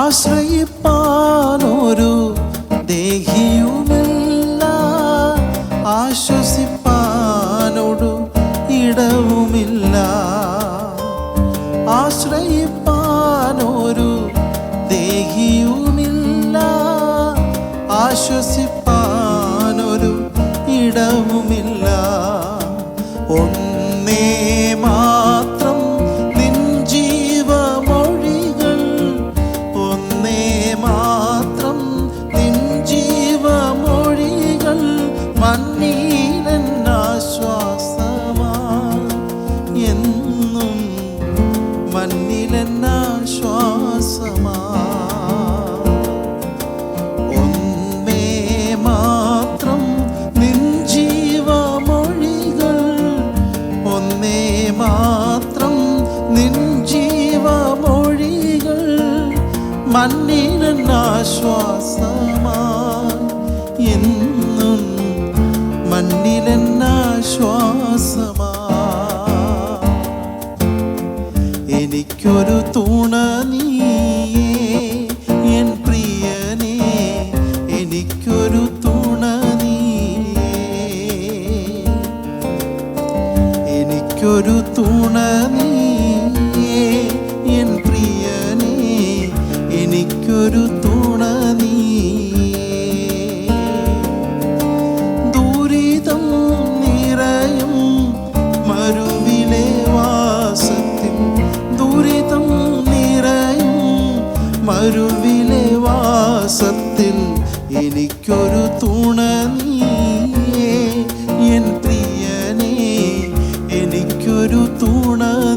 ആശ്രയിപ്പാനൊരു ദേഹിയുമില്ല. ആശ്വസിപ്പാനോടു ഇടവുമില്ല. ആശ്രയിപ്പാനൊരു ദേഹിയുമില്ല. ആശ്വസിപ്പാനൊരു ഇടവുമില്ല. ഒന്നേ മണ്ണിലൻ എനിക്കൊരു തൂണ നീയേ എൻ പ്രിയനേ എനിക്കൊരു തൂണ നീയേ. എനിക്കൊരു തൂണ നീയേ എനിക്കൊരു തുണ നീ. ദുരിതം നിറയും മരുവിലെ വാസത്തിൽ. ദുരിതം നിറയും മരുവിലെ വാസത്തിൽ എനിക്കൊരു തുണ നീ. എൻ പ്രിയനേ എനിക്കൊരു തുണ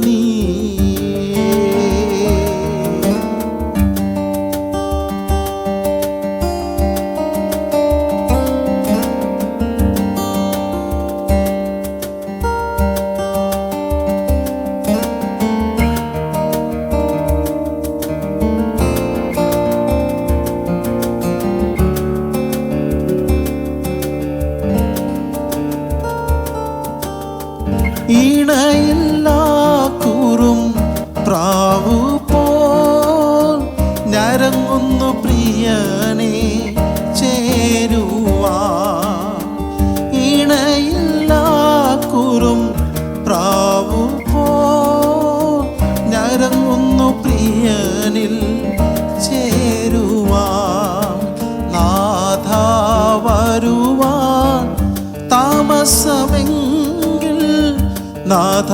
നാഥ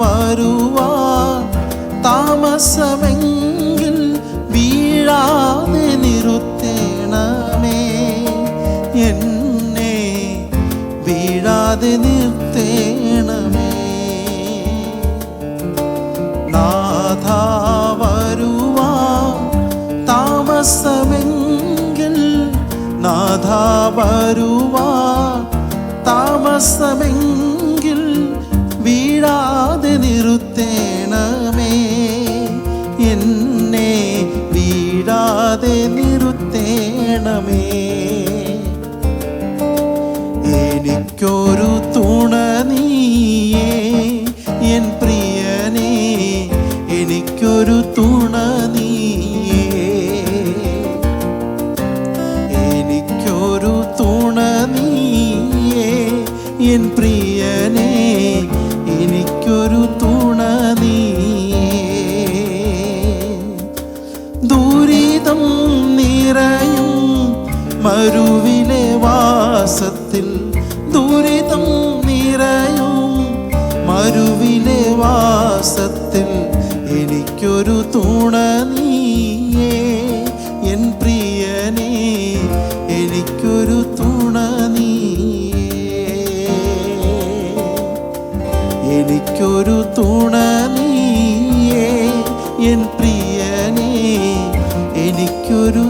വരുവാ താമസമെങ്കിൽ വീഴാതെ നിർത്തേണമേ എന്നെ വീഴാതെ നിർത്തേണമേ നാഥ വരുവാ താമസമെങ്കിൽ നാഥ വരുവാ താമസമെങ്കിൽ എനിക്കൊരു തുണ നീയേ എൻ പ്രിയനേ എനിക്കൊരു തുണ നീയേ. എനിക്കൊരു തുണ നീയേ എൻ പ്രിയനേ എനിക്കൊരു തുണ നീയേ. ദുരിതം നിറയും മരുവിലെ വാസത്തിൽ ദുരിതം നിറയും മരുവിലെ വാസത്തിൽ എനിക്കൊരു തുണ നീയേ. എൻ പ്രിയനെ എനിക്കൊരു തുണ നീയേ. എനിക്കൊരു തുണ നീയേ. എൻ പ്രിയനേ എനിക്കൊരു